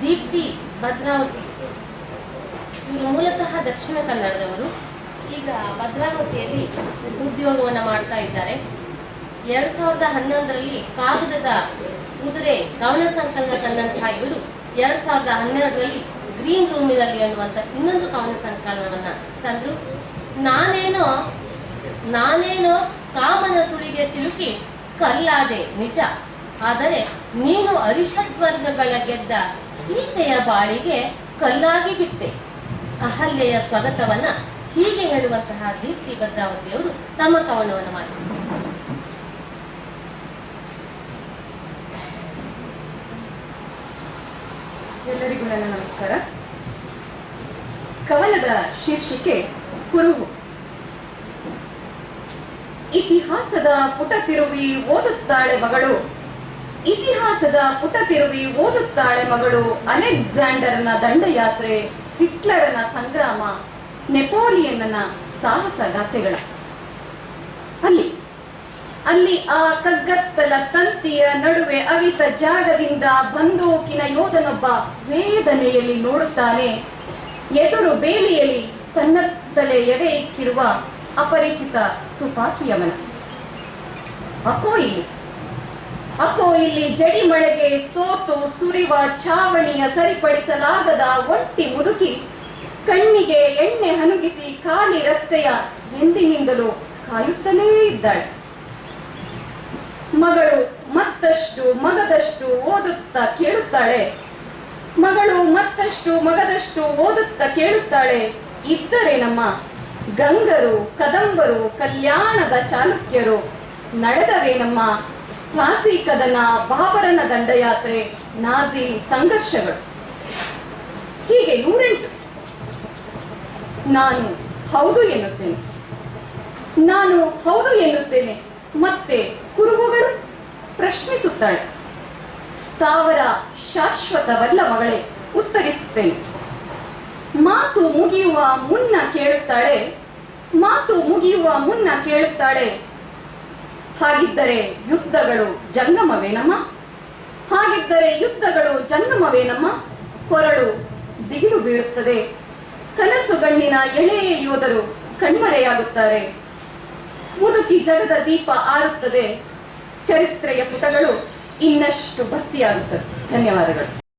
ದೀಪ್ತಿ ಭದ್ರಾವತಿ. ಮೂಲತಃ ದಕ್ಷಿಣ ಕನ್ನಡದವರು. ಈಗ ಭದ್ರಾವತಿಯಲ್ಲಿ ಉದ್ಯೋಗವನ್ನು ಮಾಡ್ತಾ ಇದ್ದಾರೆ. ಎರಡ್ ಸಾವಿರದ ಹನ್ನೊಂದರಲ್ಲಿ ಕಾಗದದ ಕುದುರೆ ಕವನ ಸಂಕಲನ ತಂದಂತಹ ಇವರು ಎರಡ್ ಸಾವಿರದ ಹನ್ನೆರಡರಲ್ಲಿ ಗ್ರೀನ್ ರೂಮಿನಲ್ಲಿ ಅನ್ನುವಂತ ಇನ್ನೊಂದು ಕವನ ಸಂಕಲನವನ್ನ ತಂದ್ರು. ನಾನೇನೋ ನಾನೇನೋ ಕಾಮನ ಸುಳಿಗೆ ಸಿಲುಕಿ ಕಲ್ಲಾದೆ ನಿಜ. ಆದರೆ ನೀನು ಅರಿಷಡ್ ವರ್ಗಗಳ ಗೆದ್ದ ಸೀತೆಯ ಬಾಳಿಗೆ ಕಲ್ಲಾಗಿ ಬಿಟ್ಟೆ. ಅಹಲ್ಯೆಯ ಸ್ವಗತವನ್ನ ಹೀಗೆ ಹೇಳುವಂತಹ ದೀಪ್ತಿ ಭದ್ರಾವತಿಯವರು ತಮ್ಮ ಕವನವನ್ನು ವಾಚಿಸಿದರು ಎಲ್ಲರಿಗೂ ನನ್ನ ನಮಸ್ಕಾರ. ಕವನದ ಶೀರ್ಷಿಕೆ ಕುರುಹು. ಇತಿಹಾಸದ ಪುಟ ತಿರುವಿ ಓದುತ್ತಾಳೆ ಮಗಳು. ಇತಿಹಾಸದ ಪುಟ ತಿರುವಿ ಓದುತ್ತಾಳೆ ಮಗಳು ಅಲೆಕ್ಸಾಂಡರ್ನ ದಂಡಯಾತ್ರೆ, ಹಿಟ್ಲರನ ಸಂಗ್ರಾಮ, ನೆಪೋಲಿಯನ್ನ ಸಾಹಸ ಗಾಥೆಗಳ. ಅಲ್ಲಿ ಅಲ್ಲಿ ಆ ಕಗ್ಗತ್ತಲ ತಂತಿಯ ನಡುವೆ ಅವಿತ ಜಾಗದಿಂದ ಬಂದೂಕಿನ ಯೋಧನೊಬ್ಬ ವೇದನೆಯಲ್ಲಿ ನೋಡುತ್ತಾನೆ. ಎದುರು ಬೇಲಿಯಲ್ಲಿ ತನ್ನತ್ತಲೇ ಎವೆ ಇಕ್ಕಿರುವ ಅಪರಿಚಿತ ತುಪಾಕಿಯವನ ಅಕೋ ಇಲ್ಲಿ ಅಕೋ ಇಲ್ಲಿ ಜಡಿ ಮಳೆಗೆ ಸೋತು ಸುರಿವ ಛಾವಣಿಯ ಸರಿಪಡಿಸಲಾಗದ ಒಟ್ಟಿ ಮುದುಕಿ. ಕಣ್ಣಿಗೆ ಎಣ್ಣೆ ಹನುಗಿಸಿ ಖಾಲಿ ರಸ್ತೆಯ ಹಿಂದಿನಿಂದಲೂ ಕಾಯುತ್ತಲೇ ಇದ್ದಾಳೆ. ಮಗಳು ಮತ್ತಷ್ಟು ಮಗದಷ್ಟು ಓದುತ್ತಾ ಕೇಳುತ್ತಾಳೆ. ಮಗಳು ಮತ್ತಷ್ಟು ಮಗದಷ್ಟು ಓದುತ್ತಾ ಕೇಳುತ್ತಾಳೆ. ಇದ್ದರೆ ನಮ್ಮ ಗಂಗರು, ಕದಂಬರು, ಕಲ್ಯಾಣದ ಚಾಲುಕ್ಯರು. ನಡೆದವೇ ನಮ್ಮ ಪ್ಲಾಸಿ ಕದನ ಬಾಬರನ ದಂಡಯಾತ್ರೆ ನಾಜಿ ಸಂಘರ್ಷಗಳು. ಹೀಗೆ ನೂರೆಂಟು. ನಾನು ಹೌದು ಎನ್ನುತ್ತೇನೆ. ನಾನು ಹೌದು ಎನ್ನುತ್ತೇನೆ. ಮತ್ತೆ ಕುರುಹುಗಳು ಪ್ರಶ್ನಿಸುತ್ತಾಳೆ. ಸ್ಥಾವರ ಶಾಶ್ವತವಲ್ಲ ಮಗಳೇ, ಉತ್ತರಿಸುತ್ತೇನೆ. ಮಾತು ಮುಗಿಯುವ ಮುನ್ನ ಕೇಳುತ್ತಾಳೆ, ಮಾತು ಮುಗಿಯುವ ಮುನ್ನ ಕೇಳುತ್ತಾಳೆ ಹಾಗಿದ್ದರೆ ಯುದ್ಧಗಳು ಜಂಗಮವೇನಮ್ಮ ಹಾಗಿದ್ದರೆ ಯುದ್ಧಗಳು ಜಂಗಮವೇನಮ್ಮ ಕೊರಳು ದಿಗಿಲು ಬೀಳುತ್ತದೆ. ಕನಸುಗಣ್ಣಿನ ಎಳೆಯ ಯೋಧರು ಕಣ್ಮರೆಯಾಗುತ್ತಾರೆ. ಮುದುಕಿ ಜಗದ ದೀಪ ಆರುತ್ತದೆ. ಚರಿತ್ರೆಯ ಪುಟಗಳು ಇನ್ನಷ್ಟು ಭಕ್ತಿಯಾಗುತ್ತದೆ ಧನ್ಯವಾದಗಳು.